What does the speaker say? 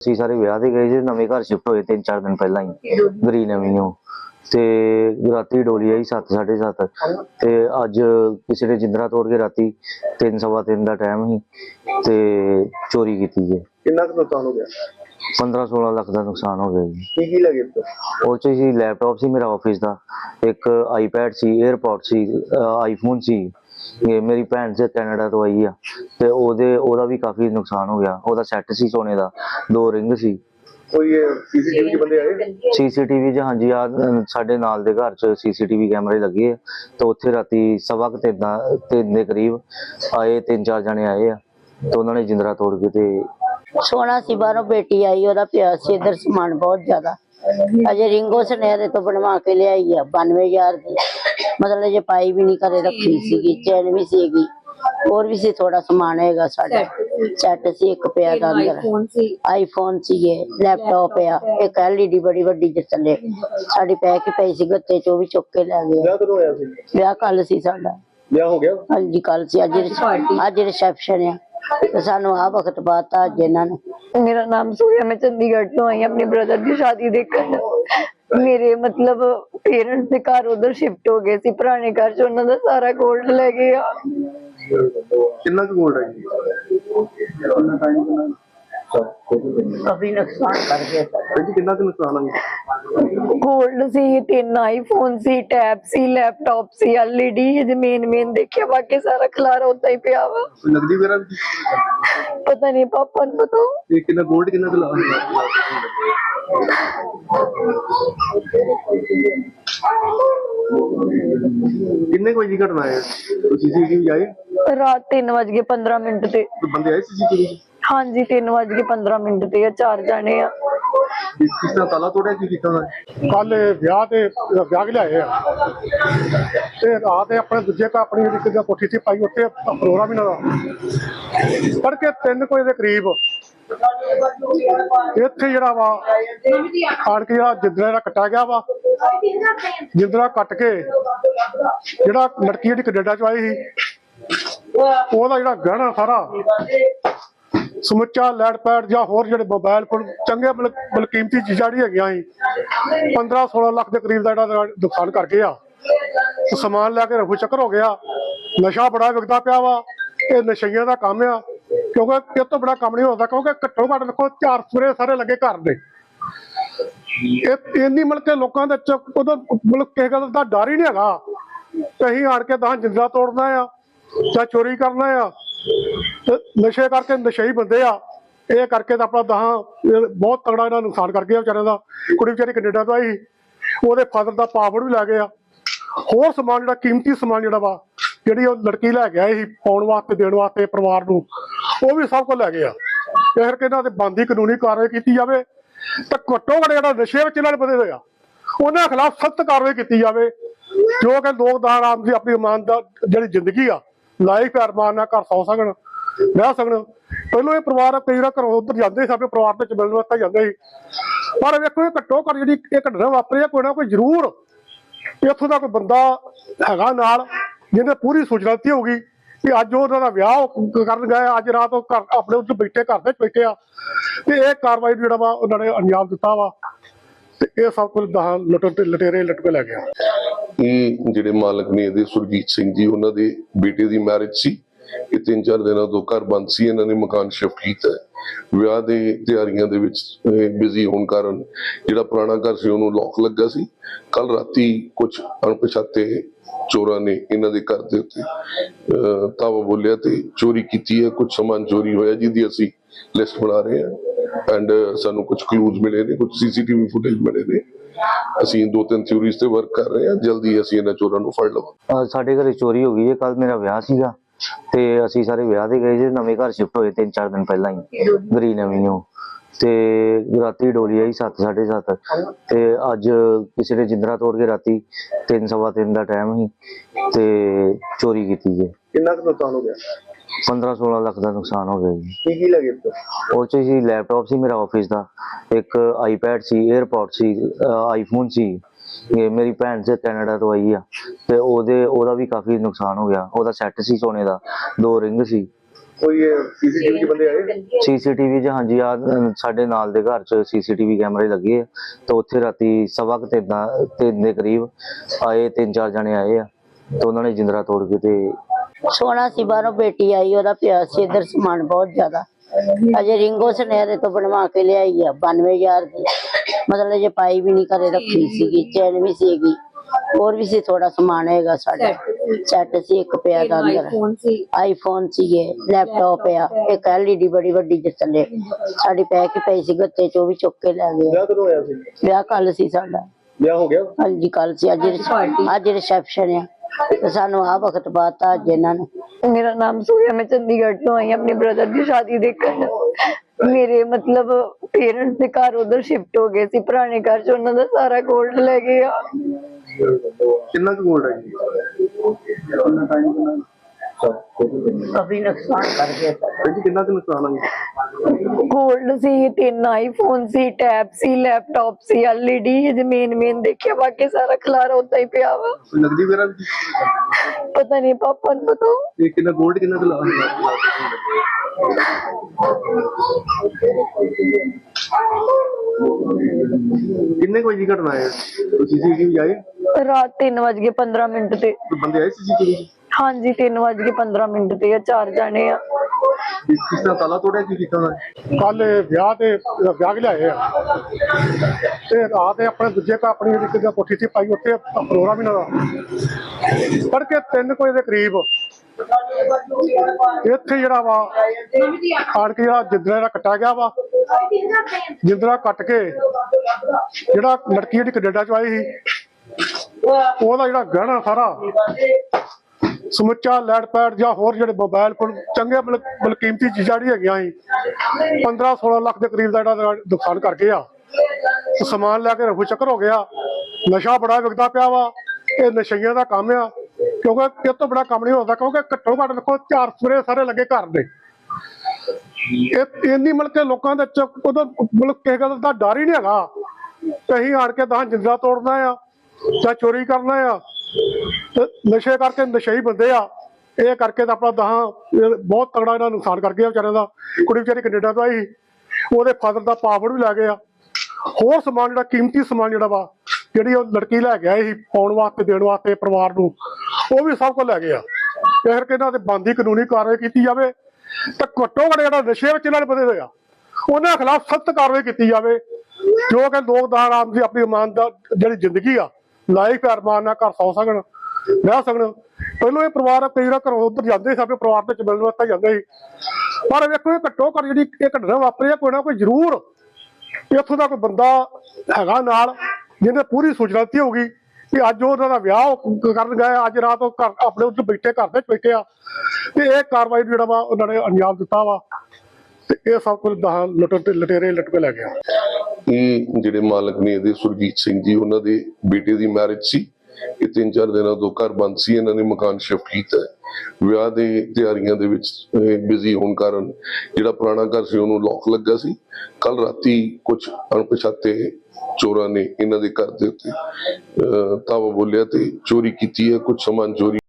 ਅਸੀਂ ਸਾਰੇ ਵਿਆਹ ਤੇ ਗਏ ਸੀ ਨਵੇਂ ਘਰ ਸ਼ਿਫਟ ਹੋਏ ਤਿੰਨ ਚਾਰ ਦਿਨ ਪਹਿਲਾਂ ਹੀ ਗ੍ਰੀਨ ਐਵਨਿਊ ਤੇ ਰਾਤੀ ਡੋਲੀ ਆਈ 7:30 ਤੇ ਅੱਜ ਕਿਸੇ ਨੇ ਜਿੰਦਰਾ ਤੋੜ ਕੇ ਰਾਤੀ 3:30 ਦਾ ਟਾਈਮ ਸੀ ਤੇ ਚੋਰੀ ਕੀਤੀ ਜੇ। ਕਿੰਨਾ ਕੁ ਨੁਕਸਾਨ ਹੋ ਗਿਆ? 15-16 ਲੱਖ ਦਾ ਨੁਕਸਾਨ ਹੋ ਗਿਆ ਜੀ। ਕੀ ਕੀ ਲੱਗੇ? ਉਹ 'ਚ ਸੀ ਲੈਪਟਾਪ ਸੀ ਮੇਰਾ ਆਫਿਸ ਦਾ। ਇੱਕ ਆਈਪੈਡ ਸੀ 에어ਪੋਰਟ ਸੀ ਆਈਫੋਨ ਸੀ। ਇਹ ਮੇਰੀ ਭੈਣ ਸੇ ਕੈਨੇਡਾ ਤੋਂ ਆਈ ਆ ਤੇ ਉਹਦੇ ਉਹਦਾ ਵੀ ਕਾਫੀ ਨੁਕਸਾਨ ਹੋ ਗਿਆ। ਉਹਦਾ ਸੈੱਟ ਸੀ ਸੋਨੇ ਦਾ ਦੋ ਰਿੰਗ ਸੀ। ਕੋਈ ਸੀਸੀਟੀਵੀ ਦੇ ਬੰਦੇ ਆਏ? ਸੀਸੀਟੀਵੀ 'ਚ ਹਾਂਜੀ ਆ ਸਾਡੇ ਨਾਲ ਦੇ ਘਰ 'ਚ ਸੀਸੀਟੀਵੀ ਕੈਮਰੇ ਲੱਗੇ ਆ। ਤੇ ਉੱਥੇ ਰਾਤੀ ਸਵਾ ਕੁ ਤਿੰਨ ਦਾ- ਤਿੰਨ ਦੇ ਕਰੀਬ ਆਏ ਤਿੰਨ ਚਾਰ ਜਣੇ ਆਏ ਆ ਤੇ ਉਹਨਾਂ ਨੇ ਜਿੰਦਰਾ ਤੋੜ ਕੇ ਤੇ ਸੋਨਾ ਸੀ ਬਾਹਰੋਂ ਬੇਟੀ ਆਈ ਉਹਦਾ ਪਿਆ ਸੀ ਇਧਰ ਸਮਾਨ ਬਹੁਤ ਜ਼ਿਆਦਾ। ਅਜੇ ਰਿੰਗੋ ਸਨੇਰੇ ਤੋਂ ਬਣਵਾ ਕੇ ਲਿਆਈ ਆ 92000 ਦੀ। ਮਤਲਬ ਜੇ ਪਾਈ ਵੀ ਨਹੀਂ ਕਰੇ ਰੱਖੀ ਸੀਗੀ ਚੈਨ ਵੀ ਸੀਗੀ ਹੋਰ ਵੀ ਸੀ ਥੋੜਾ ਸਮਾਨ ਹੈਗਾ ਸਾਡਾ। ਸੈੱਟ ਸੀ। ਇੱਕ ਪਿਆ ਦਾ ਅੰਦਰ। ਆਈਫੋਨ ਸੀ। ਸੀਗੇ ਲੈਪਟਾਪ ਆ ਇੱਕ ਐਲਈਡੀ ਬੜੀ ਵੱਡੀ ਜਿਸ ਥੱਲੇ। ਸਾਡੀ ਪੈਕ ਹੀ ਪਈ ਸੀ ਗੱਤੇ ਚੋਂ ਵੀ ਚੁੱਕ ਕੇ ਲੈ ਗਏ। ਵਿਆਹ ਕਦੋਂ ਹੋਇਆ ਸੀ? ਵਿਆਹ ਕੱਲ ਸੀ ਸਾਡਾ। ਵਿਆਹ ਹੋ ਗਿਆ? ਹਾਂਜੀ ਕੱਲ ਸੀ। ਅੱਜ ਰਿਸ- ਅੱਜ ਰਿਸੈਪਸ਼ਨ ਆ। ਤੇ ਸਾਨੂੰ ਆ ਵਕਤ ਬਾਤਾ ਅੱਜ ਇਹਨਾਂ ਨੇ। ਮੇਰਾ ਨਾਮ ਸੂਰਿਆ ਮੈਂ ਚੰਡੀਗੜ੍ਹ ਤੋਂ ਆਈ ਆਪਣੇ ਬ੍ਰਦਰ ਦੀ ਸ਼ਾਦੀ ਦੇਖਣ। ਮੇਰੇ ਮਤਲਬ ਪੇਰੈਂਟਸ ਦੇ ਘਰ ਉਧਰ ਸ਼ਿਫਟ ਹੋ ਗਏ ਸੀ ਪੁਰਾਣੇ ਘਰ ਚ ਉਹਨਾਂ ਦਾ ਸਾਰਾ ਗੋਲਡ ਲੈ ਗਏ ਆ। ਕਿੰਨਾ ਕੁ ਗੋਲਡ ਹੈ ਜੀ? ਕਾਫੀ ਨੁਕਸਾਨ ਕਰ ਗਏ ਭੈਣ ਜੀ ਕਿੰਨਾ ਕੁ ਨੁਕਸਾਨ ਆ ਜੀ? ਗੋਲਡ ਸੀ ਤਿੰਨ ਆਈਫੋਨ ਸੀ ਟੈਬ ਸੀ ਲੈਪਟਾਪ ਸੀ ਐਲਈਡੀ ਜੇ ਮੇਨ ਮੇਨ ਦੇਖਿਆ ਬਾਕੀ ਸਾਰਾ ਖਲਾਰਾ ਉੱਦਾਂ ਹੀ ਪਿਆ ਵਾ ਕੋਈ ਨਗਦੀ ਵਗੈਰਾ ਵੀ ਪਤਾ ਨਹੀਂ ਪਾਪਾ ਨੂੰ ਪਤਾ ਇਹ ਕਿੰਨਾ ਗੋਲਡ ਕਿੰਨਾ ਕੁ ਲਾ ਕਿੰਨੇ ਕੋਈ ਦੀ ਘਟਨਾ ਹੈ ਸੀਸੀਟੀਵੀ ਆਏ ਰਾਤ 3:15 ਮਿੰਟ ਤੇ ਕੋਈ ਬੰਦੇ ਆਏ ਸੀਸੀਟੀਵੀ ਹਾਂਜੀ 3:15 ਮਿੰਟ ਤੇ ਆ ਚਾਰ ਜਾਣੇ ਆ। ਕਿਸ ਤਰ੍ਹਾਂ ਤਾਲਾ ਤੋੜਿਆ ਕੀ ਕੀਤਾ ਉਹਨਾਂ ਨੇ? ਕੱਲ ਵਿਆਹ ਤੇ ਵਿਆਹ ਕੇ ਲਿਆਏ ਆ। ਤੇ ਰਾਤ ਆਪਣੇ ਦੂਜੇ ਕਾ ਆਪਣੀ ਜਿਹੜੀ ਕਿਤੇ ਕੋਠੀ ਸੀ ਪਾਈ ਉੱਥੇ ਪ੍ਰੋਗਰਾਮ ਇਹਨਾਂ ਦਾ ਤੜਕੇ 3 ਵਜੇ ਦੇ ਕਰੀਬ ਇੱਥੇ ਜਿਹੜਾ ਵਾ ਆਣ ਕੇ ਜਿਹੜਾ ਜਿੰਦਰਾ ਦਾ ਕੱਟਾ ਗਿਆ ਵਾ ਜਿੰਦਰਾ ਕੱਟ ਕੇ ਜਿਹੜਾ ਲੜਕੀ ਜਿਹੜੀ ਕੈਨੇਡਾ ਚ ਆਈ ਸੀ ਉਹਦਾ ਜਿਹੜਾ ਗਹਿਣਾ ਸਾਰਾ ਸਮੁੱਚਾ ਲੈਡ ਪੈਡ ਜਾਂ ਹੋਰ ਜਿਹੜੇ ਮੋਬਾਈਲ ਫੋਨ, ਚੰਗੇ ਬਲ ਚੀਜ਼ਾਂ ਜਿਹੜੀਆਂ ਹੈਗੀਆਂ ਸੀ 15 16 ਲੱਖ ਦੇ ਕਰੀਬ ਦਾ ਜਿਹੜਾ ਨੁਕਸਾਨ ਕਰ ਗਏ ਸਮਾਨ ਲੈ ਕੇ ਰਫੂ ਚੱਕਰ ਹੋ ਗਿਆ। ਨਸ਼ਾ ਬੜਾ ਵਿਕਦਾ ਪਿਆ ਵਾ, ਇਹ ਨਸ਼ਈਆਂ ਦਾ ਕੰਮ ਆ। ਕਿਉਂਕਿ ਇਹ ਤੋਂ ਬੜਾ ਕੰਮ ਨਹੀਂ ਹੁੰਦਾ, ਕਿਉਂਕਿ ਘੱਟੋ ਘੱਟ ਦੇਖੋ, ਚਾਰ ਸਵੇਰੇ ਸਾਰੇ ਲੱਗੇ ਘਰ ਦੇ। ਇਹ ਇੰਨੀ ਮਤਲਬ ਕੇ ਲੋਕਾਂ ਦੇ ਉਹਦਾ ਮਤਲਬ ਕਿਸੇ ਗੱਲ ਦਾ ਡਰ ਹੀ ਨਹੀਂ ਹੈਗਾ। ਤੇ ਅਸੀਂ ਆਣ ਕੇ ਤਾਂ ਜਿੰਦਰਾ ਤੋੜਨਾ ਆ, ਜਾਂ ਚੋਰੀ ਕਰਨਾ ਆ ਨਸ਼ੇ ਕਰਕੇ ਨਸ਼ਈ ਬੰਦੇ ਆ। ਇਹ ਕਰਕੇ ਤਾਂ ਆਪਣਾ ਦਹਾਂ ਬਹੁਤ ਤਗੜਾ ਇਹਨਾਂ ਨੁਕਸਾਨ ਕਰ ਗਿਆ ਵਿਚਾਰਿਆਂ ਦਾ। ਕੁੜੀ ਵਿਚਾਰੀ ਕੈਨੇਡਾ ਤੋਂ ਆਈ ਸੀ। ਉਹਦੇ ਫਾਦਰ ਦਾ ਪਾਸਪੋਰਟ ਵੀ ਲੈ ਗਏ ਆ ਹੋਰ ਸਮਾਨ ਜਿਹੜਾ, ਕੀਮਤੀ ਸਮਾਨ ਜਿਹੜਾ ਵਾ, ਜਿਹੜੀ ਉਹ ਲੜਕੀ ਲੈ ਗਿਆ ਸੀ ਪਾਉਣ ਵਾਸਤੇ, ਦੇਣ ਵਾਸਤੇ ਪਰਿਵਾਰ ਨੂੰ, ਉਹ ਵੀ ਸਭ ਕੁਝ ਲੈ ਗਏ ਆ। ਇਹ ਕਰਕੇ ਇਹਨਾਂ ਤੇ ਬੰਦੀ ਕਾਨੂੰਨੀ ਕਾਰਵਾਈ ਕੀਤੀ ਜਾਵੇ। ਤਾਂ ਘੱਟੋ ਘੱਟ ਜਿਹੜਾ ਨਸ਼ੇ ਵਿੱਚ ਇਹਨਾਂ ਨੇ ਬਦੇ ਹੋਏ ਆ, ਉਹਨਾਂ ਖਿਲਾਫ ਸਖਤ ਕਾਰਵਾਈ ਕੀਤੀ ਜਾਵੇ। ਜੋ ਕਿ ਲੋਕ ਦਾ ਆਰਾਮ ਦੀ ਆਪਣੀ ਇਮਾਨਦਾਰ ਜਿਹੜੀ ਜ਼ਿੰਦਗੀ ਆ ਲਾਈਫ ਅਰਮਾਨ ਨਾਲ ਘਰ ਸੌ ਸਕਣ। ਰਹਿ ਸਕਣ ਪਹਿਲਾਂ ਇਹ ਪਰਿਵਾਰ ਕਈ ਵਾਰ ਘਰੋਂ ਉੱਧਰ ਜਾਂਦੇ ਸੀ ਆਪਣੇ ਪਰਿਵਾਰ ਵਿੱਚ ਮਿਲਣ ਵਾਸਤੇ ਜਾਂਦੇ ਸੀ। ਪਰ ਵੇਖੋ, ਇਹ ਘੱਟੋ ਘੱਟ ਜਿਹੜੀ ਇਹ ਘਟਨਾ ਵਾਪਰੀ ਆ, ਕੋਈ ਨਾ ਕੋਈ ਜ਼ਰੂਰ ਇੱਥੋਂ ਦਾ ਕੋਈ ਬੰਦਾ ਹੈਗਾ ਨਾਲ, ਜਿਹਨੇ ਪੂਰੀ ਸੂਚਨਾ ਦਿੱਤੀ ਹੋਊਗੀ ਕਿ ਅੱਜ ਉਹਨਾਂ ਦਾ ਵਿਆਹ ਕਰਨ ਗਏ ਅੱਜ ਰਾਤ ਉਹ ਘਰ, ਆਪਣੇ ਉੱਤੇ ਬੈਠੇ, ਘਰ ਦੇ ਬੈਠੇ ਆ। ਤੇ ਇਹ ਕਾਰਵਾਈ ਜਿਹੜਾ ਵਾ, ਉਹਨਾਂ ਨੇ ਅੰਜਾਮ ਦਿੱਤਾ ਵਾ। ਤੇ ਇਹ ਸਭ ਕੁਝ ਦਹਾਂ ਲੁੱਟ ਤੇ ਲਟੇਰੇ ਲੁੱਟ ਕੇ ਲੈ ਗਿਆ। ਇਹ ਜਿਹੜੇ ਮਾਲਕ ਨੇ ਇਹਦੇ ਸੁਰਜੀਤ ਸਿੰਘ ਜੀ, ਉਹਨਾਂ ਦੇ ਬੇਟੇ ਦੀ ਮੈਰਿਜ ਸੀ। ਇਹ ਤਿੰਨ ਚਾਰ ਦਿਨਾਂ ਤੋਂ ਘਰ ਬੰਦ ਸੀ, ਇਹਨਾਂ ਨੇ ਮਕਾਨ ਸ਼ਿਫਟ ਕੀਤਾ ਵਿਆਹ ਦੇ ਤਿਆਰੀਆਂ ਦੇ ਵਿੱਚ ਬਿਜ਼ੀ ਹੋਣ ਕਾਰਨ ਜਿਹੜਾ ਪੁਰਾਣਾ ਘਰ ਸੀ, ਉਹਨੂੰ ਲੋਕ ਲੱਗਾ ਸੀ। ਕੱਲ ਰਾਤੀ ਕੁਝ ਅਣਪਛਾਤੇ ਚੋਰਾਂ ਨੇ ਇਹਨਾਂ ਦੇ ਘਰ ਦੇ ਉੱਤੇ ਤਾਵਾ ਬੋਲਿਆ ਤੇ ਚੋਰੀ ਕੀਤੀ ਹੈ। ਕੁਝ ਸਮਾਨ ਚੋਰੀ ਹੋਇਆ ਜਿਹਦੀ ਅਸੀਂ ਲਿਸਟ ਬਣਾ ਰਹੇ ਹਾਂ। ਐਂਡ ਸਾਨੂੰ ਕੁਝ ਕਲੂਜ਼ ਮਿਲੇ ਨੇ ਕੁਝ ਸੀਸੀਟੀਵੀ ਫੁਟੇਜ ਮਿਲੇ ਨੇ। ਅਸੀਂ ਦੋ ਤਿੰਨ ਥਿਊਰੀਜ਼ ਤੇ ਵਰਕ ਕਰ ਰਹੇ ਹਾਂ। ਜਲਦੀ ਅਸੀਂ ਇਹਨਾਂ ਚੋਰਾਂ ਨੂੰ ਫੜ ਲਵਾਂਗੇ। ਸਾਡੇ ਘਰੇ ਚੋਰੀ ਹੋ ਗਈ ਹੈ। ਕੱਲ ਮੇਰਾ ਵਿਆਹ ਸੀਗਾ। ਤੇ ਅਸੀਂ ਸਾਰੇ ਵਿਆਹ ਤੇ ਗਏ ਸੀ ਨਵੇਂ ਘਰ ਸ਼ਿਫਟ ਹੋਏ ਤਿੰਨ ਚਾਰ ਦਿਨ ਪਹਿਲਾਂ ਹੀ ਗ੍ਰੀਨ ਐਵਨਿਊ ਤੇ ਰਾਤੀ ਡੋਲੀ ਆਈ 7:30 ਤੇ ਅੱਜ ਕਿਸੇ ਨੇ ਜਿੰਦਰਾ ਤੋੜ ਕੇ ਰਾਤੀ 3:30 ਦਾ ਟਾਈਮ ਸੀ ਤੇ ਚੋਰੀ ਕੀਤੀ ਜੇ। ਕਿੰਨਾ ਕੁ ਨੁਕਸਾਨ ਹੋ ਗਿਆ? 15-16 ਲੱਖ ਦਾ ਨੁਕਸਾਨ ਹੋ ਗਿਆ ਜੀ। ਕੀ ਕੀ ਲੱਗੇ? ਉਹ 'ਚ ਸੀ ਲੈਪਟਾਪ ਸੀ ਮੇਰਾ ਆਫਿਸ ਦਾ। ਇੱਕ ਆਈਪੈਡ ਸੀ 에어ਪੋਰਟ ਸੀ ਆਈਫੋਨ ਸੀ। ਇਹ ਮੇਰੀ ਭੈਣ ਸੇ ਕੈਨੇਡਾ ਤੋਂ ਆਈ ਆ ਤੇ ਉਹਦੇ ਉਹਦਾ ਵੀ ਕਾਫੀ ਨੁਕਸਾਨ ਹੋ ਗਿਆ। ਉਹਦਾ ਸੈੱਟ ਸੀ ਸੋਨੇ ਦਾ ਦੋ ਰਿੰਗ ਸੀ। ਕੋਈ ਸੀਸੀਟੀਵੀ ਬੰਦੇ ਆਏ? ਸੀਸੀਟੀਵੀ ਹਾਂਜੀ ਆ ਸਾਡੇ ਨਾਲ ਦੇ ਘਰ 'ਚ ਸੀਸੀਟੀਵੀ ਕੈਮਰੇ ਲੱਗੇ ਆ। ਤੇ ਉੱਥੇ ਰਾਤੀ ਸਵਾ ਕੁ ਤਿੰਨ ਦਾ- ਤਿੰਨ ਦੇ ਕਰੀਬ ਆਏ ਤਿੰਨ ਚਾਰ ਜਣੇ ਆਏ ਆ ਤੇ ਉਹਨਾਂ ਨੇ ਜਿੰਦਰਾ ਤੋੜ ਕੇ ਤੇ ਸੋਹਣਾ ਸੀ ਬਾਹਰੋਂ ਬੇਟੀ ਆਈ ਉਹਦਾ ਪਿਆ ਸੀ ਇਧਰ ਸਮਾਨ ਬਹੁਤ ਜ਼ਿਆਦਾ। ਅਜੇ ਰਿੰਗੋ ਸੁਨਿਆਰੇ ਤੋਂ ਬਣਵਾ ਕੇ ਲਿਆਈ ਆ 92000 ਦੀ। ਮਤਲਬ ਜੇ ਪਾਈ ਵੀ ਨਹੀਂ ਘਰੇ ਰੱਖੀ ਸੀਗੀ ਚੈਨ ਵੀ ਸੀਗੀ ਹੋਰ ਵੀ ਸੀ ਥੋੜਾ ਸਮਾਨ ਹੈਗਾ ਸਾਡਾ। ਸੈੱਟ ਸੀ। ਇੱਕ ਪਿਆ ਦਾ ਅੰਦਰ ਫੋਨ ਸੀ। ਆਈਫੋਨ ਸੀਗੇ ਲੈਪਟਾਪ ਆ ਇੱਕ ਐਲਈਡੀ ਬੜੀ ਵੱਡੀ ਜਿਸ ਥੱਲੇ ਸਾਡੀ ਪੈ ਕੇ ਪਈ ਸੀ ਗੱਤੇ ਚੋਂ ਵੀ ਚੁੱਕ ਕੇ ਲੈ ਗਏ। ਵਿਆਹ ਕਦੋਂ ਹੋਇਆ ਸੀ? ਵਿਆਹ ਕੱਲ ਸੀ ਸਾਡਾ। ਵਿਆਹ ਹੋ ਗਿਆ? ਹਾਂਜੀ ਕੱਲ ਸੀ। ਅੱਜ ਅੱਜ ਰਿਸੈਪਸ਼ਨ ਆ। ਤੇ ਸਾਨੂੰ ਆ ਵਕਤ ਪਾਤਾ ਅੱਜ ਇਹਨਾਂ ਨੇ। ਮੇਰਾ ਨਾਮ ਸੂਰਿਆ ਮੈਂ ਚੰਡੀਗੜ੍ਹ ਤੋਂ ਆਈ ਹਾਂ ਆਪਣੇ ਬ੍ਰਦਰ ਦੀ ਸ਼ਾਦੀ ਦੇਖਣ। ਮੇਰੇ ਮਤਲਬ ਪੇਰੈਂਟਸ ਦੇ ਘਰ ਉਧਰ ਸ਼ਿਫਟ ਹੋ ਗਏ ਸੀ ਪੁਰਾਣੇ ਘਰ ਚ ਉਹਨਾਂ ਦਾ ਸਾਰਾ ਗੋਲਡ ਲੈ ਗਏ ਆ। ਕਿੰਨਾ ਕੁ ਗੋਲਡ ਹੈ ਜੀ? ਕभी ਨੁਕਸਾਨ ਕਰ ਗਿਆ 'ਚ ਕਿੰਨਾ ਕੁ ਨੁਕਸਾਨ ਆ ਜੀ ਗੋਲਡ ਸੀ ਤਿੰਨ ਆਈਫੋਨ ਸੀ ਟੈਬ ਸੀ ਲੈਪਟਾਪ ਸੀ ਐਲਈਡੀ ਜੇ ਮੇਨ ਮੇਨ ਦੇਖਿਆ ਬਾਕੀ ਸਾਰਾ ਖਲਾਰਾ ਉੱਤਾ ਹੀ ਪਿਆ ਵਾ। ਕੋਈ ਨਗਦੀ ਵਗੈਰਾ ਵੀ ਪਤਾ ਨਹੀਂ ਪਾਪਾ ਨੂੰ ਪਤਾ। ਇਹ ਕਿੰਨਾ ਗੋਲਡ ਕਿੰਨਾ ਕੁ ਲਾ ਕਿੰਨੇ ਕੋਈ ਦੀ ਘਟਨਾ ਹੈ? ਸੀਸੀਟੀਵੀ ਆਏ ਰਾਤ 3:15 ਮਿੰਟ ਤੇ। ਕੋਈ ਬੰਦੇ ਆਏ ਸੀਸੀਟੀਵੀ ਹਾਂਜੀ 3:15 ਮਿੰਟ ਤੇ ਆ ਚਾਰ ਜਾਣੇ ਆ। ਕਿਸ ਤਰ੍ਹਾਂ ਤਾਲਾ ਤੋੜਿਆ ਕੀ ਕੀਤਾ ਉਹਨਾਂ ਨੇ? ਕੱਲ ਵਿਆਹ ਤੇ ਵਿਆਹ ਕੇ ਲਿਆਏ ਆ। ਤੇ ਰਾਤ ਇਹ ਆਪਣੇ ਦੂਜੇ ਕਾ ਆਪਣੀ ਜਿਹੜੀ ਕਿਤੇ ਕੋਠੀ ਸੀ ਪਾਈ ਉੱਥੇ ਪ੍ਰੋਗਰਾਮ ਇਹਨਾਂ ਦਾ ਤੜਕੇ 3 ਵਜੇ ਦੇ ਕਰੀਬ ਇੱਥੇ ਜਿਹੜਾ ਵਾ ਆਣ ਕੇ ਜਿਹੜਾ ਜਿੰਦਰਾ ਦਾ ਕੱਟਿਆ ਗਿਆ ਵਾ ਜਿੰਦਰਾ ਕੱਟ ਕੇ ਜਿਹੜਾ ਲੜਕੀ ਜਿਹੜੀ ਕੈਨੇਡਾ ਚ ਆਈ ਸੀ ਉਹਦਾ ਜਿਹੜਾ ਗਹਿਣਾ ਸਾਰਾ ਸਮੁੱਚਾ ਲੈਡ ਪੈਡ ਜਾਂ ਹੋਰ ਜਿਹੜੇ ਮੋਬਾਈਲ ਫੋਨ, ਚੰਗੇ ਮਤਲਬ ਕੀਮਤੀ ਚੀਜ਼ਾਂ ਜਿਹੜੀਆਂ ਹੈਗੀਆਂ ਸੀ 15 16 ਲੱਖ ਦੇ ਕਰੀਬ ਦਾ ਜਿਹੜਾ ਨੁਕਸਾਨ ਕਰ ਗਏ ਆ ਸਮਾਨ ਲੈ ਕੇ ਰਫੂ ਚੱਕਰ ਹੋ ਗਿਆ। ਨਸ਼ਾ ਬੜਾ ਵਿਕਦਾ ਪਿਆ ਵਾ, ਇਹ ਨਸ਼ਈਆਂ ਦਾ ਕੰਮ ਆ। ਕਿਉਂਕਿ ਇਹ ਤੋਂ ਬੜਾ ਕੰਮ ਨਹੀਂ ਹੁੰਦਾ, ਕਿਉਂਕਿ ਘੱਟੋ ਘੱਟ ਦੇਖੋ, ਚਾਰ ਸਪਰੇ ਸਾਰੇ ਲੱਗੇ ਘਰ ਦੇ। ਇਹ ਇੰਨੀ ਮਤਲਬ ਕੇ ਲੋਕਾਂ ਦੇ ਚ ਮਤਲਬ ਕਿਸੇ ਗੱਲ ਦਾ ਡਰ ਹੀ ਨਹੀਂ ਹੈਗਾ। ਤੇ ਅਸੀਂ ਆਣ ਕੇ ਤਾਂ ਜਿੰਦਾ ਤੋੜਨਾ ਆ, ਜਾਂ ਚੋਰੀ ਕਰਨਾ ਆ ਨਸ਼ੇ ਕਰਕੇ ਨਸ਼ਈ ਬੰਦੇ ਆ। ਇਹ ਕਰਕੇ ਤਾਂ ਆਪਣਾ ਦਹਾਂ ਬਹੁਤ ਤਗੜਾ ਇਹਨਾਂ ਨੁਕਸਾਨ ਕਰ ਗਿਆ ਵਿਚਾਰਿਆਂ ਦਾ। ਕੁੜੀ ਵਿਚਾਰੀ ਕੈਨੇਡਾ ਤੋਂ ਆਈ ਸੀ। ਉਹਦੇ ਫਾਦਰ ਦਾ ਪਾਸਪੋਰਟ ਵੀ ਲੈ ਗਏ ਆ। ਹੋਰ ਸਮਾਨ ਜਿਹੜਾ, ਕੀਮਤੀ ਸਮਾਨ ਜਿਹੜਾ ਵਾ, ਜਿਹੜੀ ਉਹ ਲੜਕੀ ਲੈ ਕੇ ਆਈ ਸੀ ਪਾਉਣ ਵਾਸਤੇ, ਦੇਣ ਵਾਸਤੇ ਪਰਿਵਾਰ ਨੂੰ, ਉਹ ਵੀ ਸਭ ਕੁਝ ਲੈ ਗਏ ਆ। ਇਸ ਕਰਕੇ ਇਹਨਾਂ ਤੇ ਬੰਦੀ ਕਾਨੂੰਨੀ ਕਾਰਵਾਈ ਕੀਤੀ ਜਾਵੇ। ਤਾਂ ਘੱਟੋ ਘੱਟ ਜਿਹੜਾ ਨਸ਼ੇ ਵਿੱਚ ਇਹਨਾਂ ਨੇ ਬਦੇ ਹੋਏ ਆ, ਉਹਨਾਂ ਖਿਲਾਫ ਸਖਤ ਕਾਰਵਾਈ ਕੀਤੀ ਜਾਵੇ। ਜੋ ਕਿ ਲੋਕ ਦਾ ਆਰਾਮ ਦੀ ਆਪਣੀ ਇਮਾਨਦਾਰ ਜਿਹੜੀ ਜ਼ਿੰਦਗੀ ਆ ਲਾਈਫ ਅਰਮਾਨ ਨਾਲ ਘਰ ਸੌ ਸਕਣ। ਰਹਿ ਸਕਣ ਪਹਿਲਾਂ ਇਹ ਪਰਿਵਾਰ ਕਈ ਵਾਰ ਘਰੋਂ ਉੱਧਰ ਜਾਂਦੇ ਸੀ ਆਪਣੇ ਪਰਿਵਾਰ ਵਿੱਚ ਮਿਲਣ ਵਾਸਤੇ ਜਾਂਦੇ ਸੀ। ਪਰ ਵੇਖੋ, ਇਹ ਘੱਟੋ ਘੱਟ ਜਿਹੜੀ ਇਹ ਘਟਨਾ ਵਾਪਰੀ ਆ, ਕੋਈ ਨਾ ਕੋਈ ਜ਼ਰੂਰ ਇੱਥੋਂ ਦਾ ਕੋਈ ਬੰਦਾ ਹੈਗਾ ਨਾਲ, ਜਿਹਨੇ ਪੂਰੀ ਸੂਚਨਾ ਦਿੱਤੀ ਹੋਊਗੀ ਕਿ ਅੱਜ ਉਹਨਾਂ ਦਾ ਵਿਆਹ ਕਰਨ ਗਏ ਅੱਜ ਰਾਤ ਉਹ ਘਰ ਆਪਣੇ ਉੱਤੇ ਬੈਠੇ, ਘਰ ਦੇ ਬੈਠੇ ਆ। ਤੇ ਇਹ ਕਾਰਵਾਈ ਜਿਹੜਾ ਵਾ, ਉਹਨਾਂ ਨੇ ਅੰਜਾਮ ਦਿੱਤਾ ਵਾ। ਤੇ ਇਹ ਸਭ ਕੁਝ ਦਹਾਂ ਲੁੱਟ ਤੇ ਲਟੇਰੇ ਲਟਕੇ ਲੈ ਗਿਆ। ਇਹ ਜਿਹੜੇ ਮਾਲਕ ਨੇ ਇਹਦੇ ਸੁਰਜੀਤ ਸਿੰਘ ਜੀ, ਉਹਨਾਂ ਦੇ ਬੇਟੇ ਦੀ ਮੈਰਿਜ ਸੀ। ਇਹ ਤਿੰਨ ਚਾਰ ਦਿਨਾਂ ਤੋਂ ਘਰ ਬੰਦ ਸੀ ਇਹਨਾਂ ਨੇ ਮਕਾਨ ਸ਼ਿਫਟ ਕੀਤਾ ਵਿਆਹ ਦੇ ਤਿਆਰੀਆਂ ਦੇ ਵਿੱਚ ਬਿਜ਼ੀ ਹੋਣ ਕਾਰਨ ਜਿਹੜਾ ਪੁਰਾਣਾ ਘਰ ਸੀ ਉਹਨੂੰ ਲੋਕ ਲੱਗਾ ਸੀ। ਕੱਲ ਰਾਤੀ ਕੁਝ ਅਣਪਛਾਤੇ ਚੋਰਾਂ ਨੇ ਇਹਨਾਂ ਦੇ ਘਰ ਦੇ ਉੱਤੇ ਅਹ, ਤਾਵਾ ਬੋਲਿਆ ਤੇ ਚੋਰੀ ਕੀਤੀ ਹੈ ਕੁਝ ਸਮਾਨ ਚੋਰੀ